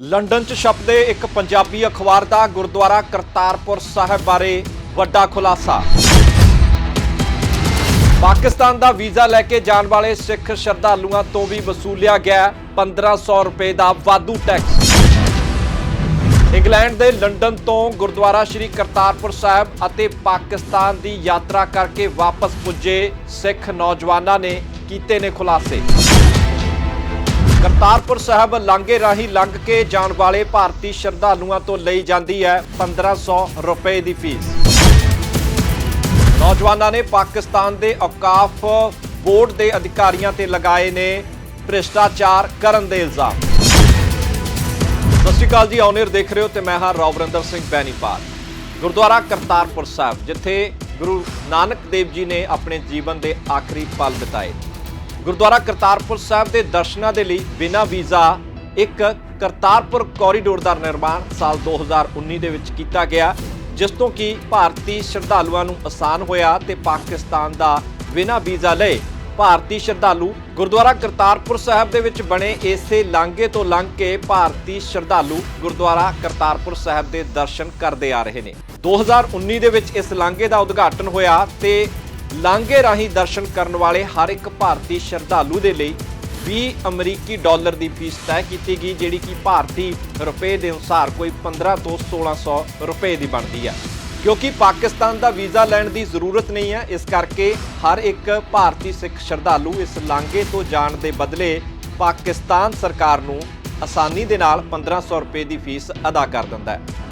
London 'ਚ ਛਪਦੇ ਇੱਕ ਪੰਜਾਬੀ ਅਖਬਾਰ ਦਾ ਗੁਰਦੁਆਰਾ ਕਰਤਾਰਪੁਰ ਸਾਹਿਬ ਬਾਰੇ ਵੱਡਾ ਖੁਲਾਸਾ। ਪਾਕਿਸਤਾਨ ਦਾ ਵੀਜ਼ਾ ਲੈ ਕੇ ਜਾਣ ਵਾਲੇ ਸਿੱਖ ਸ਼ਰਧਾਲੂਆਂ ਤੋਂ ਵੀ ਵਸੂਲਿਆ ਗਿਆ 1500 ਰੁਪਏ ਦਾ ਵਾਧੂ ਟੈਕਸ। ਇੰਗਲੈਂਡ ਦੇ ਲੰਡਨ ਤੋਂ ਗੁਰਦੁਆਰਾ ਸ੍ਰੀ ਕਰਤਾਰਪੁਰ ਸਾਹਿਬ ਅਤੇ ਪਾਕਿਸਤਾਨ ਦੀ ਯਾਤਰਾ ਕਰਕੇ ਵਾਪਸ ਪੁੱਜੇ ਸਿੱਖ ਨੌਜਵਾਨਾਂ ਨੇ ਕੀਤੇ ਨੇ ਖੁਲਾਸੇ। ਕਰਤਾਰਪੁਰ ਸਾਹਿਬ ਲਾਂਘੇ ਰਾਹੀਂ ਲੰਘ ਕੇ ਜਾਣ ਵਾਲੇ ਭਾਰਤੀ ਸ਼ਰਧਾਲੂਆਂ ਤੋਂ ਲਈ ਜਾਂਦੀ ਹੈ 1500 ਰੁਪਏ ਦੀ ਫੀਸ। ਨੌਜਵਾਨਾਂ ਨੇ ਪਾਕਿਸਤਾਨ ਦੇ ਔਕਾਫ ਬੋਰਡ ਦੇ ਅਧਿਕਾਰੀਆਂ ਤੇ ਲਗਾਏ ਨੇ ਭ੍ਰਿਸ਼ਟਾਚਾਰ ਕਰਨ ਦੇ ਇਲਜ਼ਾਮ। ਸਤਿ ਸ਼੍ਰੀ ਅਕਾਲ ਜੀ ਆਨਰ ਦੇਖ ਰਹੇ ਹੋ ਤੇ ਮੈਂ ਹਾਂ ਰੌਵਰਿੰਦਰ ਸਿੰਘ ਬੈਨੀਪਾਲ। ਗੁਰਦੁਆਰਾ ਕਰਤਾਰਪੁਰ ਸਾਹਿਬ, ਜਿੱਥੇ ਗੁਰੂ ਨਾਨਕ ਦੇਵ ਜੀ ਨੇ ਆਪਣੇ ਜੀਵਨ ਦੇ ਆਖਰੀ ਪਲ ਬਿਤਾਏ। ਗੁਰਦੁਆਰਾ ਕਰਤਾਰਪੁਰ ਸਾਹਿਬ ਦੇ ਦਰਸ਼ਨਾਂ ਦੇ ਲਈ ਬਿਨਾਂ ਵੀਜ਼ਾ ਇੱਕ ਕਰਤਾਰਪੁਰ ਕੋਰੀਡੋਰ ਦਾ ਨਿਰਮਾਣ ਸਾਲ 2019 ਦੇ ਵਿੱਚ ਕੀਤਾ ਗਿਆ, ਜਿਸ ਤੋਂ ਕਿ ਭਾਰਤੀ ਸ਼ਰਧਾਲੂਆਂ ਨੂੰ ਆਸਾਨ ਹੋਇਆ ਤੇ ਪਾਕਿਸਤਾਨ ਦਾ ਬਿਨਾਂ ਵੀਜ਼ਾ ਲਏ ਭਾਰਤੀ ਸ਼ਰਧਾਲੂ ਗੁਰਦੁਆਰਾ ਕਰਤਾਰਪੁਰ ਸਾਹਿਬ ਦੇ ਵਿੱਚ ਬਣੇ ਇਸੇ ਲਾਂਘੇ ਤੋਂ ਲੰਘ ਕੇ ਭਾਰਤੀ ਸ਼ਰਧਾਲੂ ਗੁਰਦੁਆਰਾ ਕਰਤਾਰਪੁਰ ਸਾਹਿਬ ਦੇ ਦਰਸ਼ਨ ਕਰਦੇ ਆ ਰਹੇ ਨੇ। 2019 ਦੇ ਵਿੱਚ ਇਸ ਲਾਂਘੇ ਦਾ ਉਦਘਾਟਨ ਹੋਇਆ ਤੇ ਲਾਂਘੇ ਰਾਹੀਂ ਦਰਸ਼ਨ ਕਰਨ ਵਾਲੇ ਹਰ ਇੱਕ ਭਾਰਤੀ ਸ਼ਰਧਾਲੂ ਦੇ ਲਈ 20 ਅਮਰੀਕੀ ਡਾਲਰ ਦੀ ਫੀਸ ਤੈਅ ਕੀਤੀ ਗਈ, ਜਿਹੜੀ ਕਿ ਭਾਰਤੀ ਰੁਪਏ ਦੇ ਅਨੁਸਾਰ ਕੋਈ 15 ਤੋਂ 1600 ਰੁਪਏ ਦੀ ਬਣਦੀ ਹੈ। ਕਿਉਂਕਿ ਪਾਕਿਸਤਾਨ ਦਾ ਵੀਜ਼ਾ ਲੈਣ ਦੀ ਜ਼ਰੂਰਤ ਨਹੀਂ ਹੈ, ਇਸ ਕਰਕੇ ਹਰ ਇੱਕ ਭਾਰਤੀ ਸਿੱਖ ਸ਼ਰਧਾਲੂ ਇਸ ਲਾਂਘੇ ਤੋਂ ਜਾਣ ਦੇ ਬਦਲੇ ਪਾਕਿਸਤਾਨ ਸਰਕਾਰ ਨੂੰ ਆਸਾਨੀ ਦੇ ਨਾਲ 1500 ਰੁਪਏ ਦੀ ਫੀਸ ਅਦਾ ਕਰ ਦਿੰਦਾ ਹੈ।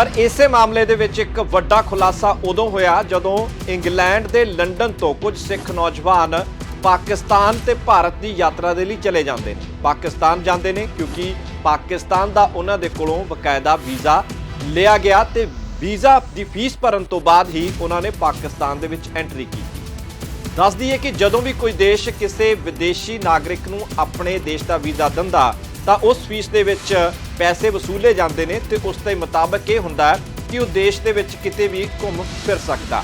ਪਰ ਇਸੇ ਮਾਮਲੇ ਦੇ ਵਿੱਚ ਇੱਕ ਵੱਡਾ ਖੁਲਾਸਾ ਉਦੋਂ ਹੋਇਆ ਜਦੋਂ ਇੰਗਲੈਂਡ ਦੇ ਲੰਡਨ ਤੋਂ ਕੁਝ ਸਿੱਖ ਨੌਜਵਾਨ ਪਾਕਿਸਤਾਨ ਤੇ ਭਾਰਤ ਦੀ ਯਾਤਰਾ ਦੇ ਲਈ ਚਲੇ ਜਾਂਦੇ ਨੇ। ਪਾਕਿਸਤਾਨ ਜਾਂਦੇ ਨੇ ਕਿਉਂਕਿ ਪਾਕਿਸਤਾਨ ਦਾ ਉਹਨਾਂ ਦੇ ਕੋਲੋਂ ਬਕਾਇਦਾ ਵੀਜ਼ਾ ਲਿਆ ਗਿਆ ਤੇ ਵੀਜ਼ਾ ਦੀ ਫੀਸ ਭਰਨ ਤੋਂ ਬਾਅਦ ਹੀ ਉਹਨਾਂ ਨੇ ਪਾਕਿਸਤਾਨ ਦੇ ਵਿੱਚ ਐਂਟਰੀ ਕੀਤੀ। ਦੱਸ ਦਈਏ ਕਿ ਜਦੋਂ ਵੀ ਕੋਈ ਦੇਸ਼ ਕਿਸੇ ਵਿਦੇਸ਼ੀ ਨਾਗਰਿਕ ਨੂੰ ਆਪਣੇ ਦੇਸ਼ ਦਾ ਵੀਜ਼ਾ ਦਿੰਦਾ ਤਾਂ ਉਸ ਫੀਸ ਦੇ ਵਿੱਚ ਪੈਸੇ ਵਸੂਲੇ ਜਾਂਦੇ ਨੇ ਤੇ ਉਸ ਦੇ ਮੁਤਾਬਕ ਇਹ ਹੁੰਦਾ ਕਿ ਉਹ ਦੇਸ਼ ਦੇ ਵਿੱਚ ਕਿਤੇ ਵੀ ਘੁੰਮ ਫਿਰ ਸਕਦਾ।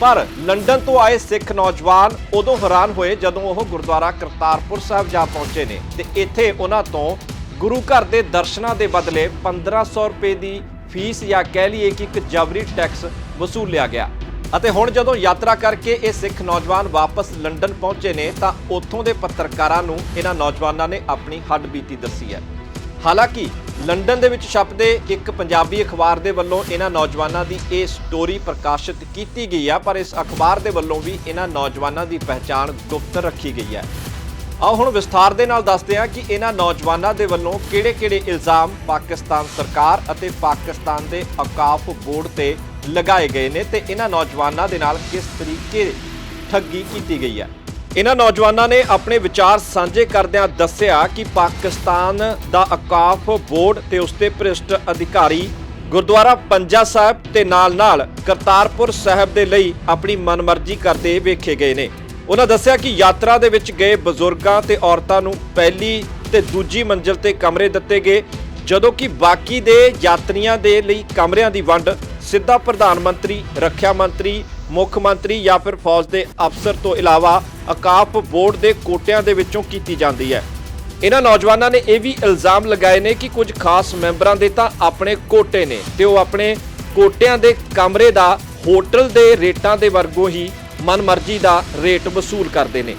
ਪਰ ਲੰਡਨ ਤੋਂ ਆਏ ਸਿੱਖ ਨੌਜਵਾਨ ਉਦੋਂ ਹੈਰਾਨ ਹੋਏ ਜਦੋਂ ਉਹ ਗੁਰਦੁਆਰਾ ਕਰਤਾਰਪੁਰ ਸਾਹਿਬ ਜਾ ਪਹੁੰਚੇ ਨੇ ਤੇ ਇੱਥੇ ਉਹਨਾਂ ਤੋਂ ਗੁਰੂ ਘਰ ਦੇ ਦਰਸ਼ਨਾਂ ਦੇ ਬਦਲੇ 1500 ਰੁਪਏ ਦੀ ਫੀਸ ਜਾਂ ਕਹਿ ਲਈਏ ਕਿ ਇੱਕ ਜਬਰੀ ਟੈਕਸ ਵਸੂਲਿਆ ਗਿਆ। ਅਤੇ ਹੁਣ ਜਦੋਂ ਯਾਤਰਾ ਕਰਕੇ ਇਹ ਸਿੱਖ ਨੌਜਵਾਨ ਵਾਪਸ ਲੰਡਨ ਪਹੁੰਚੇ ਨੇ ਤਾਂ ਉੱਥੋਂ ਦੇ ਪੱਤਰਕਾਰਾਂ ਨੂੰ ਇਹਨਾਂ ਨੌਜਵਾਨਾਂ ਨੇ ਆਪਣੀ ਹੱਡਬੀਤੀ ਦੱਸੀ ਹੈ। ਹਾਲਾਂਕਿ ਲੰਡਨ ਦੇ ਵਿੱਚ ਛਪਦੇ ਇੱਕ ਪੰਜਾਬੀ ਅਖਬਾਰ ਦੇ ਵੱਲੋਂ ਇਹਨਾਂ ਨੌਜਵਾਨਾਂ ਦੀ ਇਹ ਸਟੋਰੀ ਪ੍ਰਕਾਸ਼ਿਤ ਕੀਤੀ ਗਈ ਹੈ ਪਰ ਇਸ ਅਖਬਾਰ ਦੇ ਵੱਲੋਂ ਵੀ ਇਹਨਾਂ ਨੌਜਵਾਨਾਂ ਦੀ ਪਹਿਚਾਣ ਗੁਪਤ ਰੱਖੀ ਗਈ ਹੈ। ਆਓ ਹੁਣ ਵਿਸਥਾਰ ਦੇ ਨਾਲ ਦੱਸਦੇ ਹਾਂ ਕਿ ਇਹਨਾਂ ਨੌਜਵਾਨਾਂ ਦੇ ਵੱਲੋਂ ਕਿਹੜੇ-ਕਿਹੜੇ ਇਲਜ਼ਾਮ ਪਾਕਿਸਤਾਨ ਸਰਕਾਰ ਅਤੇ ਪਾਕਿਸਤਾਨ ਦੇ ਔਕਾਫ ਬੋਰਡ ਤੇ ਲਗਾਏ ਗਏ ਨੇ ਤੇ ਇਹਨਾਂ ਨੌਜਵਾਨਾਂ ਦੇ ਨਾਲ ਕਿਸ ਤਰੀਕੇ ਠੱਗੀ ਕੀਤੀ ਗਈ ਹੈ। ਇਹਨਾਂ ਨੌਜਵਾਨਾਂ ਨੇ ਆਪਣੇ ਵਿਚਾਰ ਸਾਂਝੇ ਕਰਦਿਆਂ ਦੱਸਿਆ ਕਿ ਪਾਕਿਸਤਾਨ ਦਾ ਅਕਾਫ ਬੋਰਡ ਤੇ ਉਸਦੇ ਭ੍ਰਿਸ਼ਟ ਅਧਿਕਾਰੀ ਗੁਰਦੁਆਰਾ ਪੰਜਾ ਸਾਹਿਬ ਤੇ ਨਾਲ-ਨਾਲ ਕਰਤਾਰਪੁਰ ਸਾਹਿਬ ਦੇ ਲਈ ਆਪਣੀ ਮਨਮਰਜ਼ੀ ਕਰਦੇ ਵੇਖੇ ਗਏ ਨੇ। ਉਹਨਾਂ ਦੱਸਿਆ ਕਿ ਯਾਤਰਾ ਦੇ ਵਿੱਚ ਗਏ ਬਜ਼ੁਰਗਾਂ ਤੇ ਔਰਤਾਂ ਨੂੰ ਪਹਿਲੀ ਤੇ ਦੂਜੀ ਮੰਜ਼ਿਲ ਤੇ ਕਮਰੇ ਦਿੱਤੇ ਗਏ, ਜਦੋਂ ਕਿ ਬਾਕੀ ਦੇ ਯਾਤਰੀਆਂ ਦੇ ਲਈ ਕਮਰਿਆਂ ਦੀ ਵੰਡ ਸਿੱਧਾ ਪ੍ਰਧਾਨ ਮੰਤਰੀ, ਰੱਖਿਆ ਮੰਤਰੀ ਮੁੱਖ ਮੰਤਰੀ ਜਾਂ ਫਿਰ ਫੌਜ ਦੇ ਅਫਸਰ ਤੋਂ ਇਲਾਵਾ ਅਕਾਪ ਬੋਰਡ ਦੇ ਕੋਟਿਆਂ ਦੇ ਵਿੱਚੋਂ ਕੀਤੀ ਜਾਂਦੀ ਹੈ। ਇਹਨਾਂ ਨੌਜਵਾਨਾਂ ਨੇ ਇਹ ਵੀ ਇਲਜ਼ਾਮ ਲਗਾਏ ਨੇ ਕਿ ਕੁਝ ਖਾਸ ਮੈਂਬਰਾਂ ਦੇ ਤਾਂ ਆਪਣੇ ਕੋਟੇ ਨੇ ਤੇ ਉਹ ਆਪਣੇ ਕੋਟਿਆਂ ਦੇ ਕਮਰੇ ਦਾ ਹੋਟਲ ਦੇ ਰੇਟਾਂ ਦੇ ਵਰਗੋ ਹੀ ਮਨਮਰਜ਼ੀ ਦਾ ਰੇਟ ਵਸੂਲ ਕਰਦੇ ਨੇ।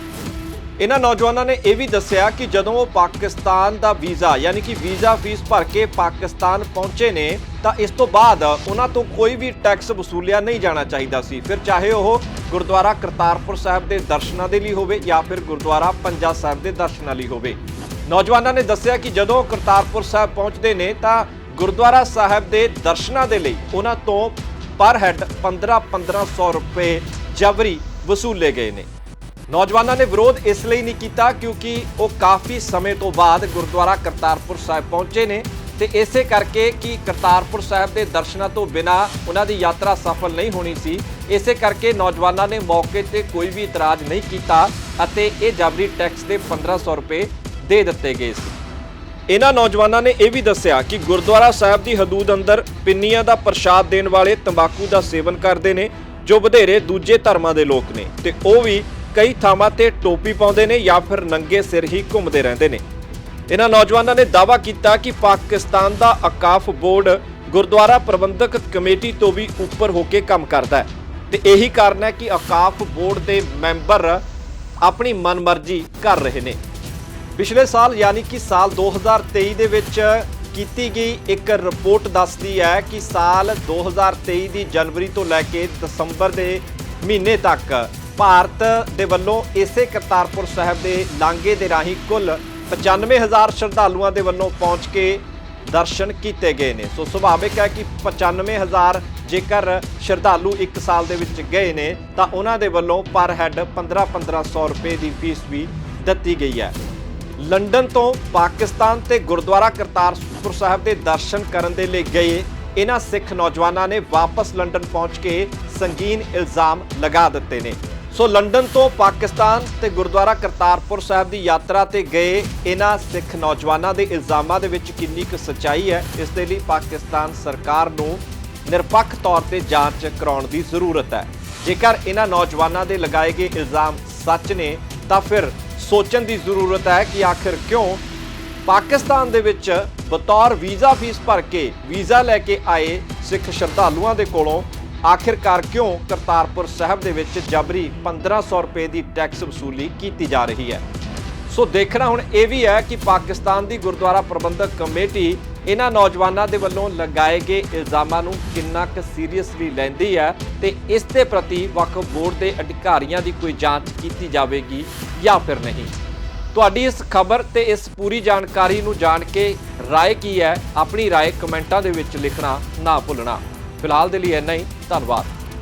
ਇਹਨਾਂ ਨੌਜਵਾਨਾਂ ਨੇ ਇਹ ਵੀ ਦੱਸਿਆ ਕਿ ਜਦੋਂ ਉਹ ਪਾਕਿਸਤਾਨ ਦਾ ਵੀਜ਼ਾ, ਯਾਨੀ ਕਿ ਵੀਜ਼ਾ ਫੀਸ ਭਰ ਕੇ ਪਾਕਿਸਤਾਨ ਪਹੁੰਚੇ ਨੇ ਤਾਂ ਇਸ ਤੋਂ ਬਾਅਦ ਉਹਨਾਂ ਤੋਂ ਕੋਈ ਵੀ ਟੈਕਸ ਵਸੂਲਿਆ ਨਹੀਂ ਜਾਣਾ ਚਾਹੀਦਾ ਸੀ। ਫਿਰ ਚਾਹੇ ਉਹ ਗੁਰਦੁਆਰਾ ਕਰਤਾਰਪੁਰ ਸਾਹਿਬ ਦੇ ਦਰਸ਼ਨਾਂ ਦੇ ਲਈ ਹੋਵੇ ਜਾਂ ਫਿਰ ਗੁਰਦੁਆਰਾ ਪੰਜਾ ਸਾਹਿਬ ਦੇ ਦਰਸ਼ਨਾਂ ਲਈ ਹੋਵੇ। ਨੌਜਵਾਨਾਂ ਨੇ ਦੱਸਿਆ ਕਿ ਜਦੋਂ ਕਰਤਾਰਪੁਰ ਸਾਹਿਬ ਪਹੁੰਚਦੇ ਨੇ ਤਾਂ ਗੁਰਦੁਆਰਾ ਸਾਹਿਬ ਦੇ ਦਰਸ਼ਨਾਂ ਦੇ ਲਈ ਉਹਨਾਂ ਤੋਂ ਪਰ ਹੈਡ 15-1500 ਰੁਪਏ ਜਬਰੀ ਵਸੂਲੇ ਗਏ ਨੇ। ਨੌਜਵਾਨਾਂ ਨੇ ਵਿਰੋਧ ਇਸ ਲਈ ਨਹੀਂ ਕੀਤਾ ਕਿਉਂਕਿ ਉਹ ਕਾਫੀ ਸਮੇਂ ਤੋਂ ਬਾਅਦ ਗੁਰਦੁਆਰਾ ਕਰਤਾਰਪੁਰ ਸਾਹਿਬ ਪਹੁੰਚੇ ਨੇ। ਤੇ ਇਸੇ ਕਰਕੇ ਕਿ ਕਰਤਾਰਪੁਰ ਸਾਹਿਬ ਦੇ ਦਰਸ਼ਨਾਂ ਤੋਂ ਬਿਨਾ ਉਹਨਾਂ ਦੀ ਯਾਤਰਾ ਸਫਲ ਨਹੀਂ ਹੋਣੀ ਸੀ। ਇਸੇ ਕਰਕੇ ਨੌਜਵਾਨਾਂ ਨੇ ਮੌਕੇ ਤੇ ਕੋਈ ਵੀ ਇਤਰਾਜ਼ ਨਹੀਂ ਕੀਤਾ ਅਤੇ ਇਹ ਜਾਬਰੀ ਟੈਕਸ ਦੇ 1500 ਰੁਪਏ ਦੇ ਦਿੱਤੇ ਗਏ ਸੀ। ਇਹਨਾਂ ਨੌਜਵਾਨਾਂ ਨੇ ਇਹ ਵੀ ਦੱਸਿਆ ਕਿ ਗੁਰਦੁਆਰਾ ਸਾਹਿਬ ਦੀ ਹਦੂਦ ਅੰਦਰ ਪਿੰਨੀਆਂ ਦਾ ਪ੍ਰਸ਼ਾਦ ਦੇਣ ਵਾਲੇ ਤੰਬਾਕੂ ਦਾ ਸੇਵਨ ਕਰਦੇ ਨੇ, ਜੋ ਵਧੇਰੇ ਦੂਜੇ ਧਰਮਾਂ ਦੇ ਲੋਕ ਨੇ ਤੇ ਉਹ ਵੀ ਕਈ ਥਾਵਾਂ ਤੇ ਟੋਪੀ ਪਾਉਂਦੇ ਨੇ ਜਾਂ ਫਿਰ ਨੰਗੇ ਸਿਰ ਹੀ ਘੁੰਮਦੇ ਰਹਿੰਦੇ ਨੇ। ਇਹਨਾਂ ਨੌਜਵਾਨਾਂ ਨੇ ਦਾਅਵਾ ਕੀਤਾ ਕਿ ਪਾਕਿਸਤਾਨ ਦਾ ਅਕਾਫ ਬੋਰਡ ਗੁਰਦੁਆਰਾ ਪ੍ਰਬੰਧਕ ਕਮੇਟੀ ਤੋਂ ਵੀ ਉੱਪਰ ਹੋ ਕੇ ਕੰਮ ਕਰਦਾ ਹੈ। ਤੇ ਇਹੀ ਕਾਰਨ ਹੈ ਕਿ ਅਕਾਫ ਬੋਰਡ ਦੇ ਮੈਂਬਰ ਆਪਣੀ ਮਨਮਰਜ਼ੀ ਕਰ ਰਹੇ ਨੇ। ਪਿਛਲੇ ਸਾਲ ਯਾਨੀ ਕਿ ਸਾਲ 2023 ਦੇ ਵਿੱਚ ਕੀਤੀ ਗਈ ਇੱਕ ਰਿਪੋਰਟ ਦੱਸਦੀ ਹੈ ਕਿ ਸਾਲ 2023 ਦੀ ਜਨਵਰੀ ਤੋਂ ਲੈ ਕੇ ਦਸੰਬਰ ਦੇ ਮਹੀਨੇ ਤੱਕ ਭਾਰਤ ਦੇ ਵੱਲੋਂ ਇਸੇ ਕਰਤਾਰਪੁਰ ਸਾਹਿਬ ਦੇ ਲਾਂਘੇ ਦੇ ਰਾਹੀਂ ਕੁੱਲ 95000 ਸ਼ਰਧਾਲੂਆਂ ਦੇ ਵੱਲੋਂ ਪਹੁੰਚ ਕੇ ਦਰਸ਼ਨ ਕੀਤੇ ਗਏ ਨੇ। ਸੋ ਸੁਭਾਵਿਕ ਹੈ ਕਿ 95000 ਜੇਕਰ ਸ਼ਰਧਾਲੂ ਇੱਕ ਸਾਲ ਦੇ ਵਿੱਚ ਗਏ ਨੇ, ਤਾਂ ਉਹਨਾਂ ਦੇ ਵੱਲੋਂ ਪਰ ਹੈੱਡ 15-1500 ਰੁਪਏ ਦੀ ਫੀਸ ਵੀ ਦਿੱਤੀ ਗਈ ਹੈ। ਲੰਡਨ ਤੋਂ ਪਾਕਿਸਤਾਨ ਤੇ ਗੁਰਦੁਆਰਾ ਕਰਤਾਰਪੁਰ ਸਾਹਿਬ ਦੇ ਦਰਸ਼ਨ ਕਰਨ ਦੇ ਲਈ ਗਏ ਇਹਨਾਂ ਸਿੱਖ ਨੌਜਵਾਨਾਂ ਨੇ ਵਾਪਸ ਲੰਡਨ ਪਹੁੰਚ ਕੇ ਸੰਗੀਨ ਇਲਜ਼ਾਮ ਲਗਾ ਦਿੱਤੇ ਨੇ। ਸੋ ਲੰਡਨ ਤੋਂ ਪਾਕਿਸਤਾਨ ਤੇ ਗੁਰਦੁਆਰਾ ਕਰਤਾਰਪੁਰ ਸਾਹਿਬ ਦੀ ਯਾਤਰਾ ਤੇ ਗਏ ਇਹਨਾਂ ਸਿੱਖ ਨੌਜਵਾਨਾਂ ਦੇ ਇਲਜ਼ਾਮਾਂ ਦੇ ਵਿੱਚ ਕਿੰਨੀ ਕੁ ਸੱਚਾਈ ਹੈ, ਇਸ ਦੇ ਲਈ ਪਾਕਿਸਤਾਨ ਸਰਕਾਰ ਨੂੰ ਨਿਰਪੱਖ ਤੌਰ ਤੇ ਜਾਂਚ ਕਰਾਉਣ ਦੀ ਜ਼ਰੂਰਤ ਹੈ। ਜੇਕਰ ਇਹਨਾਂ ਨੌਜਵਾਨਾਂ ਦੇ ਲਗਾਏ ਗਏ ਇਲਜ਼ਾਮ ਸੱਚ ਨੇ, ਤਾਂ ਫਿਰ ਸੋਚਣ ਦੀ ਜ਼ਰੂਰਤ ਹੈ ਕਿ ਆਖਿਰ ਕਿਉਂ ਪਾਕਿਸਤਾਨ ਦੇ ਵਿੱਚ ਬਤੌਰ ਵੀਜ਼ਾ ਫੀਸ ਭਰ ਕੇ ਵੀਜ਼ਾ ਲੈ ਕੇ ਆਏ ਸਿੱਖ ਸ਼ਰਧਾਲੂਆਂ ਦੇ ਕੋਲੋਂ ਆਖਿਰਕਾਰ ਕਿਉਂ ਕਰਤਾਰਪੁਰ ਸਾਹਿਬ ਦੇ ਵਿੱਚ ਜਬਰੀ 1500 ਰੁਪਏ ਦੀ ਟੈਕਸ ਵਸੂਲੀ ਕੀਤੀ ਜਾ ਰਹੀ ਹੈ? ਸੋ ਦੇਖਣਾ ਹੁਣ ਇਹ ਵੀ ਹੈ ਕਿ ਪਾਕਿਸਤਾਨ ਦੀ ਗੁਰਦੁਆਰਾ ਪ੍ਰਬੰਧਕ ਕਮੇਟੀ ਇਹਨਾਂ ਨੌਜਵਾਨਾਂ ਦੇ ਵੱਲੋਂ ਲਗਾਏ ਗਏ ਇਲਜ਼ਾਮਾਂ ਨੂੰ ਕਿੰਨਾ ਕੁ ਸੀਰੀਅਸਲੀ ਲੈਂਦੀ ਹੈ ਤੇ ਇਸ ਦੇ ਪ੍ਰਤੀ ਵਕਫ ਬੋਰਡ ਦੇ ਅਧਿਕਾਰੀਆਂ ਦੀ ਕੋਈ ਜਾਂਚ ਕੀਤੀ ਜਾਵੇਗੀ ਜਾਂ ਫਿਰ ਨਹੀਂ? ਤੁਹਾਡੀ ਇਸ ਖਬਰ ਤੇ ਇਸ ਪੂਰੀ ਜਾਣਕਾਰੀ ਨੂੰ ਜਾਣ ਕੇ ਰਾਏ ਕੀ ਹੈ? ਆਪਣੀ ਰਾਏ ਕਮੈਂਟਾਂ ਦੇ ਵਿੱਚ ਲਿਖਣਾ ਨਾ ਭੁੱਲਣਾ। ਫਿਲਹਾਲ ਦੇ ਲਈ ਇੰਨਾ ਹੀ। ਧੰਨਵਾਦ।